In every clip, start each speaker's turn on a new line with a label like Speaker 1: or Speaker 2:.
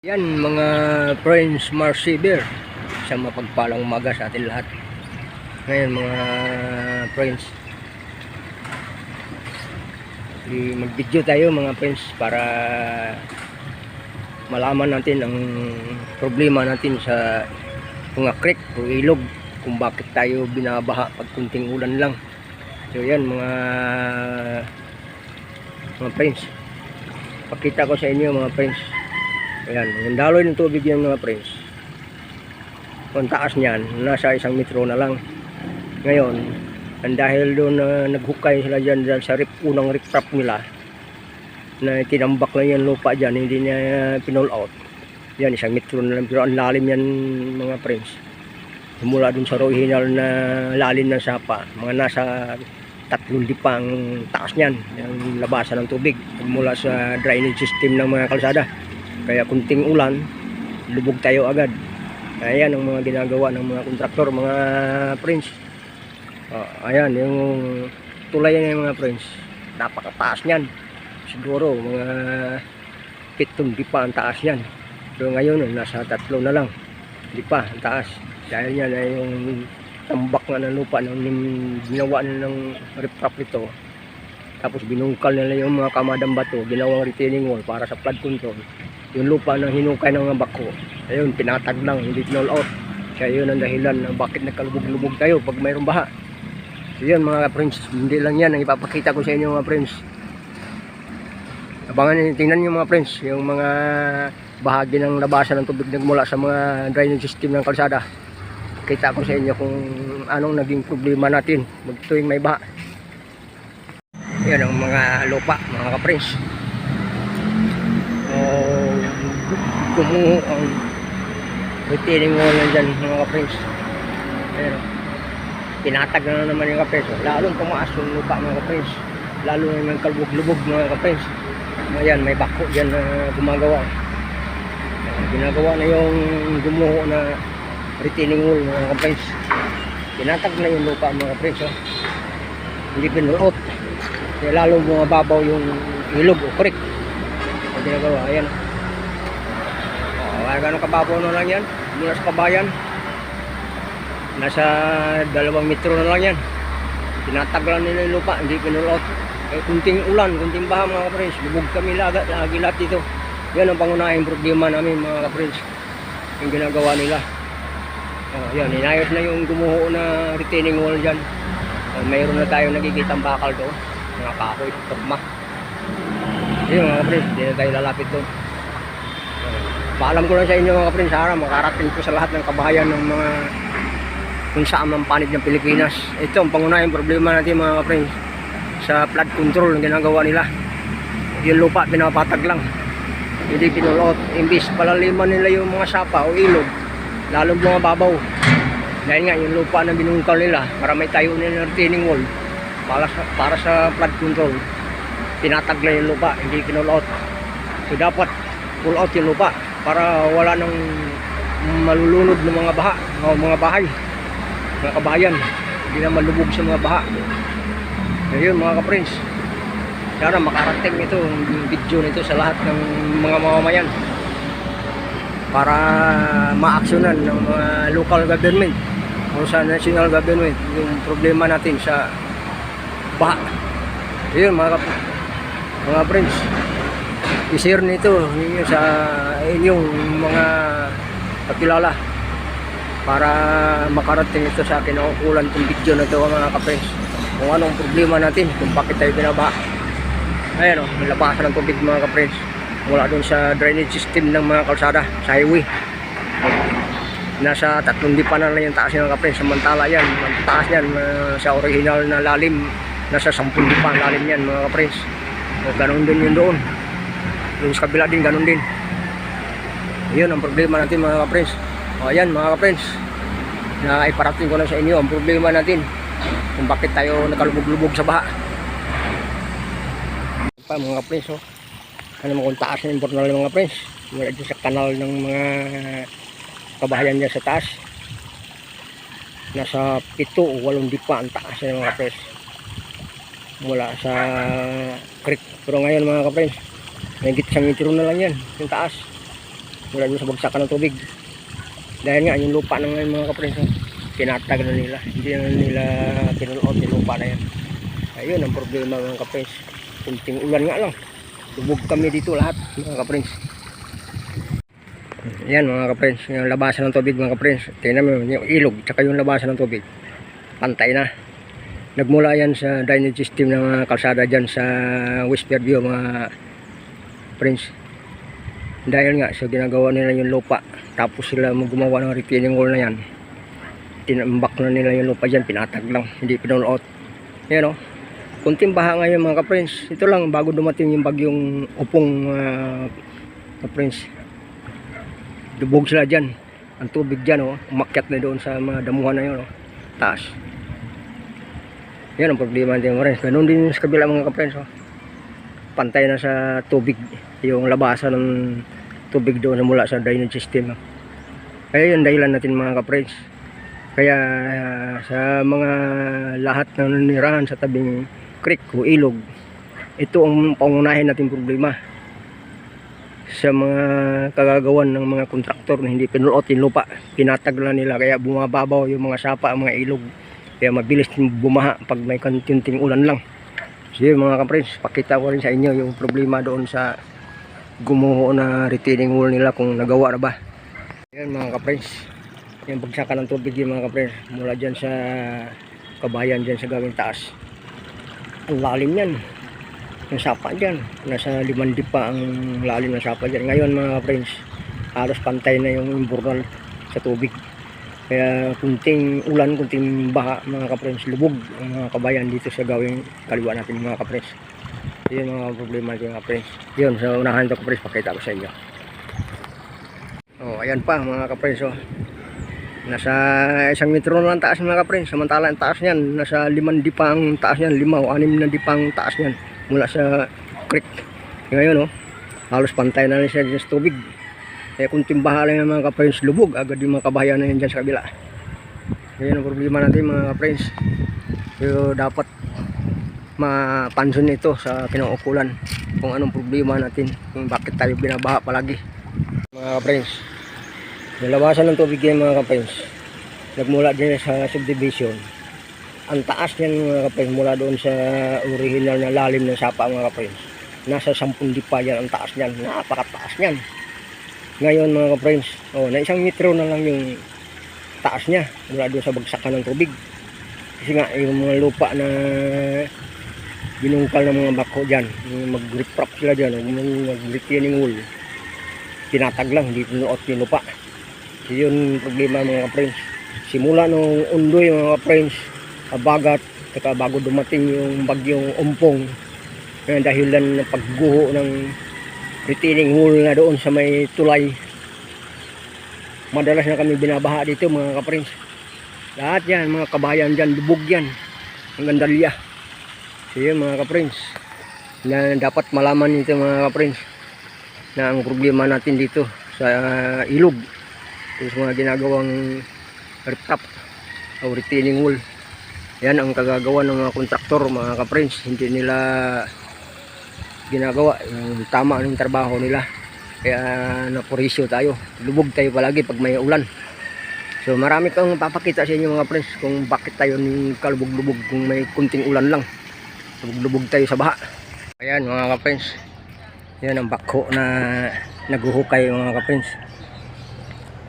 Speaker 1: Yan mga friends Marsiber sa mapagpalang umaga sa atin lahat. Ngayon mga friends i- mag-video tayo mga friends para malaman natin ang problema natin sa mga creek o ilog kung bakit tayo binabaha pag kunting ulan lang. So yan mga mga friends. Pakita ko sa inyo mga friends. Ayan, yung daloy ng tubig yan mga friends. Ang taas niyan, nasa isang metro na lang. Ngayon, ang dahil doon na naghukay sila dyan, dyan sa rip, unang rip trap nila, na tinambak na yan lupa dyan, hindi niya pinol out. Yan, isang metro na lang, pero ang lalim yan mga friends. Mula dun sa original na lalim ng sapa, mga nasa tatlong dipang taas niyan, yung labasan ng tubig, mula sa drainage system ng mga kalsada. Kaya kunting ulan, lubog tayo agad. Ayan ang mga ginagawa ng mga kontraktor, mga friends. Ah, ayan, yung tulay ng mga friends. Napakataas niyan. Siguro, mga pitong di pa ang taas niyan. Pero ngayon, nasa tatlo na lang. Di pa, ang taas. Dahil yan ay yung tambak nga ng lupa nung ginawa na ng riprap ito. Tapos binungkal nila yung mga kamadang bato, ginawang retaining wall para sa flood control yung lupa na hinukay ng bako. Ayun pinatag lang hindi tinol out. Kaya yun ang dahilan na bakit nagkalubog-lubog tayo pag mayroong baha. So yun mga friends hindi lang yan ang ipapakita ko sa inyo mga friends abangan nyo tingnan nyo mga friends yung mga bahagi ng labasan ng tubig nagmula sa mga drainage system ng kalsada. Kita ko sa inyo kung anong naging problema natin mag tuwing may baha. Yan ang mga lupa mga ka-friends kumuho ang retaining wall na dyan mga kapres pero pinatag na naman yung kapres lalong tumaas yung lupa mga kapres lalo na yung kalbog-lubog mga kapres ayan may bako dyan na gumagawa. Ginagawa na yung gumuho na retaining wall mga kapres pinatag na yung lupa mga kapres oh. hindi pinulot kaya lalong bumababaw yung ilog o creek. Ang ginagawa, ayan. Kaya gano'ng kababaw na lang yan, mula sa kabayan. Nasa dalawang metro na lang yan. Tinatag lang nila yung lupa, hindi pinulot. Eh, kunting ulan, kunting baha mga kapres, bubog kami lagat, lagi lahat dito. Yan ang pangunahing problema namin mga kapres. Yung ginagawa nila. Oh, yan, inayos na yung gumuho na retaining wall dyan. Oh, mayroon na tayong nagigitang bakal doon. Mga kahoy, turma. Ayun mga kapres, hindi na tayo lalapit doon. Paalam ko lang sa inyo mga kapres, sana makarating ko sa lahat ng kabahayan ng mga kung saan man panig ng Pilipinas. Ito ang pangunahing problema natin mga kapres sa flood control na ginagawa nila. Yung lupa pinapatag lang. Hindi pinulot. Imbis palaliman nila yung mga sapa o ilog, lalong mga babaw. Dahil nga yung lupa na binungkal nila para may tayo nila ng retaining wall para sa, para sa flood control tinatag lang yung lupa, hindi kinulot. So dapat pull out yung lupa para wala nang malulunod ng mga baha, o mga bahay, mga kabayan. Hindi na malubog sa mga baha. Ngayon mga ka-friends, sana makarating ito, yung video nito sa lahat ng mga mamamayan para ma-actionan ng mga local government o sa national government yung problema natin sa baha. Yun mga mga friends i-share nito ninyo sa inyong mga kakilala para makarating ito sa akin ang kulan itong video na ito mga ka-friends kung anong problema natin kung bakit tayo binaba ayan o may labasan ng tubig mga ka-friends mula dun sa drainage system ng mga kalsada sa highway. Nasa tatlong di pa na lang yung taas ng ka-friends samantala yan ang taas yan uh, sa original na lalim nasa sampung di pa ang lalim yan mga ka-friends o, ganun din yun doon. Yung sa kabila din, ganun din. Yun ang problema natin mga ka-friends. O ayan mga ka-friends. Na iparating ko lang sa inyo ang problema natin. Kung bakit tayo nakalubog-lubog sa baha. Pa mga ka-friends oh. Ano mo kung taas ng importante ng mga friends. Mula dyan sa kanal ng mga kabahayan dyan sa taas. Nasa pito o walong dipa ang taas ng mga friends mula sa creek pero ngayon mga ka-friends may isang metro na lang yan yung taas mula dun sa bagsakan ng tubig. Dahil nga, yung lupa ng mga kaprenso, tinatag na nila. Hindi na nila pinulot yung lupa na yan. Ayun ang problema mga kapres. Kunting ulan nga lang. Lubog kami dito lahat mga kapres. Yan mga kapres, yung labasan ng tubig mga kapres. Tingnan yung ilog tsaka yung labasan ng tubig. Pantay na. Nagmula yan sa drainage system ng kalsada dyan sa West Fairview mga prince. Dahil nga sa ginagawa nila yung lupa tapos sila gumawa ng retaining wall na yan. Tinambak na nila yung lupa dyan pinatag lang hindi pinulot yan o kunting baha ngayon mga ka-friends ito lang bago dumating yung bagyong upong uh, ka-friends dubog sila dyan. Ang tubig dyan o umakyat na doon sa mga damuhan na yun o taas. Yan ang problema natin mga friends ganun din sa kabila mga ka-friends o pantay na sa tubig yung labasan ng tubig doon na mula sa drainage system. Kaya yun dahilan natin mga ka-friends kaya ah, sa mga lahat ng nanirahan sa tabing creek o ilog ito ang pangunahin natin problema. Sa mga kagagawan ng mga kontraktor na hindi pinulot yung lupa pinatag lang nila kaya bumababaw yung mga sapa mga ilog. Kaya mabilis bumaha pag may kantinting ulan lang so yun mga kapres pakita ko rin sa inyo yung problema doon sa gumuho na retaining wall nila kung nagawa na ba. Yan mga kapres yung bagsakan ng tubig yung mga kapres mula dyan sa kabayan dyan sa gawing taas. Ang lalim yan. Yung sapa dyan. Nasa limandi pa ang lalim ng sapa dyan. Ngayon mga kapres halos pantay na yung imburnal sa tubig kaya kunting ulan kunting baha mga kapres lubog ang mga kabayan dito sa gawing kaliwa natin mga kapres yun mga problema natin mga kapres yun sa unahan ito kapres pakita ko sa inyo oh ayan pa mga kapres oh Nasa isang metro na ang taas mga kapren. Samantala ang taas niyan, nasa limang dipang taas niyan, lima o anim na dipang taas niyan mula sa creek. Ngayon, oh, halos pantay na rin siya sa tubig. Kaya kung timbaha lang yung mga kapren lubog, agad yung mga kabahayan na yan dyan sa kabila. Yan ang problema natin mga kapren. Pero dapat mapansin ito sa kinaukulan kung anong problema natin, kung bakit tayo binabaha palagi. Mga kapren, Nilabasan ng tubig yan mga kapens. Nagmula din sa subdivision. Ang taas niyan mga kapens mula doon sa original na lalim ng sapa mga kapens. Nasa 10 dipa yan ang taas niyan. Napakataas niyan. Ngayon mga kapens, oh, na isang metro na lang yung taas niya. Mula doon sa bagsakan ng tubig. Kasi nga yung mga lupa na binungkal ng mga bako dyan, yung mag-reprop sila dyan, mag-retaining wall, tinatag lang, hindi pinuot yung lupa. Yun problema mga friends simula nung undoy mga friends abagat saka bago dumating yung bagyong umpong na dahilan ng pagguho ng retaining wall na doon sa may tulay. Madalas na kami binabaha dito mga kaprins lahat yan mga kabayan dyan lubog yan. Ang gandalya. So yun mga kaprins na dapat malaman nito mga kaprins na ang problema natin dito sa ilog yung mga ginagawang rip-top o retaining wall. Yan ang kagagawa ng mga kontraktor mga ka-friends hindi nila ginagawa yung tama ng trabaho nila. Kaya napurisyo tayo. Lubog tayo palagi pag may ulan. So marami kang papakita sa inyo mga friends kung bakit tayo kalubog-lubog kung may kunting ulan lang. Lubog-lubog tayo sa baha. Ayan mga ka-friends yan ang bakho na naguhukay mga ka-friends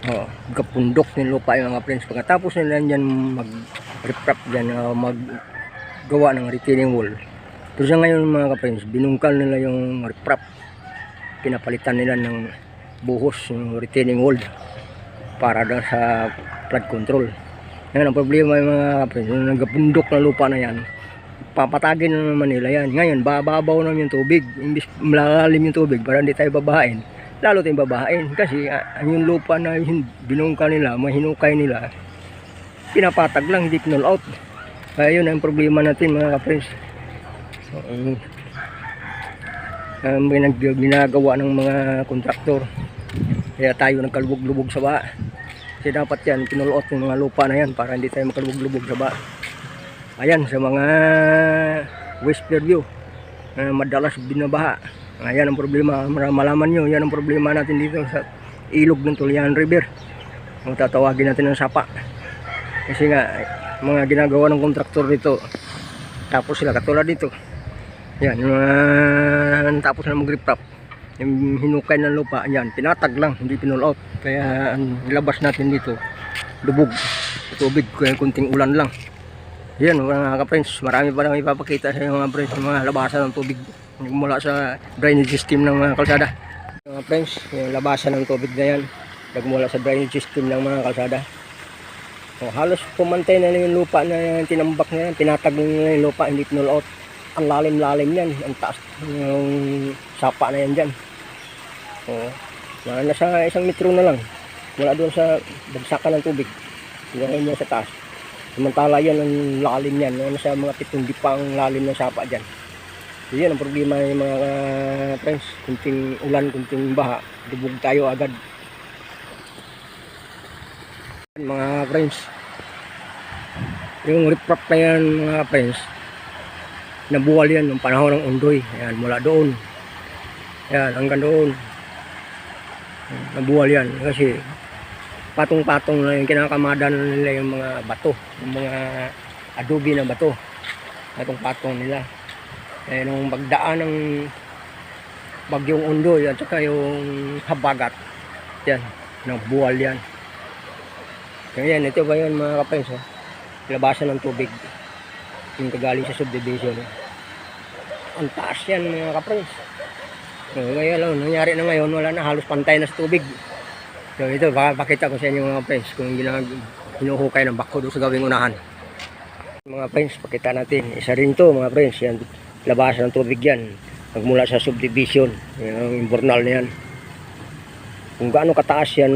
Speaker 1: Oh, kapundok ng lupa yung mga friends. Pagkatapos nila dyan mag-reprap dyan, uh, mag-gawa ng retaining wall. Pero sa ngayon mga ka-friends, binungkal nila yung reprap. Pinapalitan nila ng buhos yung retaining wall para doon sa flood control. Ngayon ang problema yung mga ka-friends, yung nagapundok na lupa na yan, papatagin na naman nila yan. Ngayon, bababaw naman yung tubig. Imbis malalim yung tubig para hindi tayo babahain lalo tayong babain kasi uh, yung lupa na binungkal nila, mahinukay nila pinapatag lang, hindi knoll out kaya yun ang problema natin mga ka-friends um, um, ginagawa ng mga kontraktor kaya tayo nagkalubog-lubog sa ba kasi dapat yan, pinulot ng mga lupa na yan para hindi tayo makalubog-lubog sa ba ayan sa mga West Fairview uh, madalas binabaha Ayan ang problema, malaman nyo, yan ang problema natin dito sa ilog ng Tulian River. Kung tatawagin natin ng sapa. Kasi nga, mga ginagawa ng kontraktor dito, tapos sila katulad dito. Yan, yung mga tapos na mag-reprop. Yung hinukay ng lupa, yan, pinatag lang, hindi pinull out. Kaya nilabas natin dito, lubog, tubig, kaya kunting ulan lang. Yan mga ka-friends, marami pa lang ipapakita sa mga friends, mga labasan ng tubig mula sa drainage system ng mga kalsada. Mga friends, yung labasan ng tubig na yan, nagmula sa drainage system ng mga kalsada. O, halos pumantay na lang yung lupa na tinambak na yan, pinatag na yung lupa, hindi pinull out. Ang lalim-lalim yan, ang taas yung sapa na yan dyan. O, na, nasa isang metro na lang, mula doon sa bagsakan ng tubig, hanggang yan sa taas. Samantala yan ang lalim yan. Ano sa mga pitong di pa ang lalim ng sapa dyan. So, yan ang problema ng mga uh, friends. Kunting ulan, kunting baha. Dubog tayo agad. Mga friends. Yung riprap na yan mga friends. Nabuwal yan ng panahon ng undoy. Yan, mula doon. Yan, hanggang doon. Nabuwal yan. Kasi patong-patong na yung kinakamada na nila yung mga bato, yung mga adobe na bato. Patong-patong nila. Eh, nung pagdaan ng bagyong undoy at saka yung habagat, yan, nagbuwal yan. Yan, ito ba yun mga kapens, oh? labasan ng tubig. Yung kagaling sa subdivision. Ang taas yan mga kapens. So, kaya lang, nangyari na ngayon, wala na, halos pantay na sa tubig. So ito, pakita ko sa inyo mga friends kung ginag hinuhukay ng bako doon sa gawing unahan. Mga friends, pakita natin. Isa rin to mga friends. Yan, labasan ng tubig yan. Magmula sa subdivision. Yan ang imburnal na yan. Kung gaano kataas yan,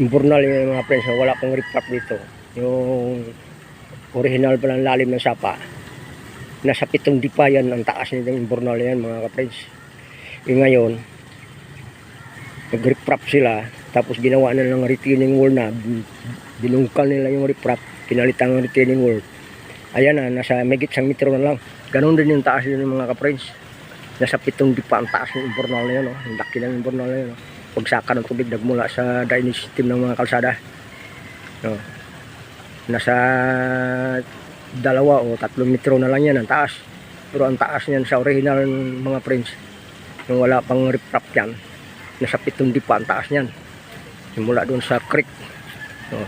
Speaker 1: imburnal yan mga friends. Wala pong riprap dito. Yung original pa ng lalim ng sapa. Nasa pitong dipa yan ang taas nitong imburnal yan mga ka-friends. Yung ngayon, nag-reprap sila tapos ginawa na ng retaining wall na binungkal nila yung reprap pinalitan ng retaining wall ayan na nasa megit sang metro na lang ganun din yung taas yun mga ka-friends nasa pitong dipa ang taas ng imburnal na yun oh. ang laki ng imburnal na yun oh. pagsaka ng tubig nagmula sa drainage system ng mga kalsada oh. nasa dalawa o tatlong metro na lang yan ang taas. Pero ang taas niyan sa original mga friends yung wala pang reprap yan nasa pitong dipa ang taas niyan. Simula doon sa creek. So,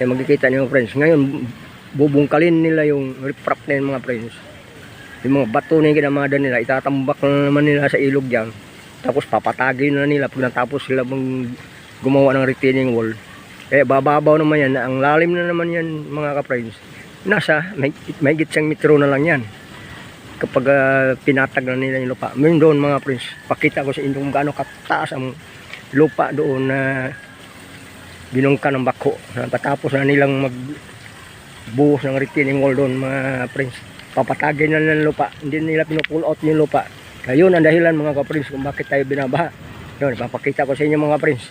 Speaker 1: eh magkikita niyo mga friends ngayon bubungkalin nila yung riprap na yun mga friends yung mga bato na yung kinamada nila itatambak na naman nila sa ilog dyan tapos papatagin na nila pag natapos sila bang gumawa ng retaining wall. Eh bababaw naman yan. Ang lalim na naman yan mga ka-friends nasa may, may gitsang metro na lang yan kapag ah, pinatag na nila yung lupa. Meron doon mga friends, pakita ko sa inyo kung gaano kataas ang lupa doon na binungka ng bako. Patapos na nilang magbuhos ng retaining wall doon mga friends. Papatagin na ng lupa. Hindi nila pinupull out yung lupa. Kaya yun ang dahilan mga ka-friends kung bakit tayo binabaha. Yun, papakita ko sa inyo mga friends.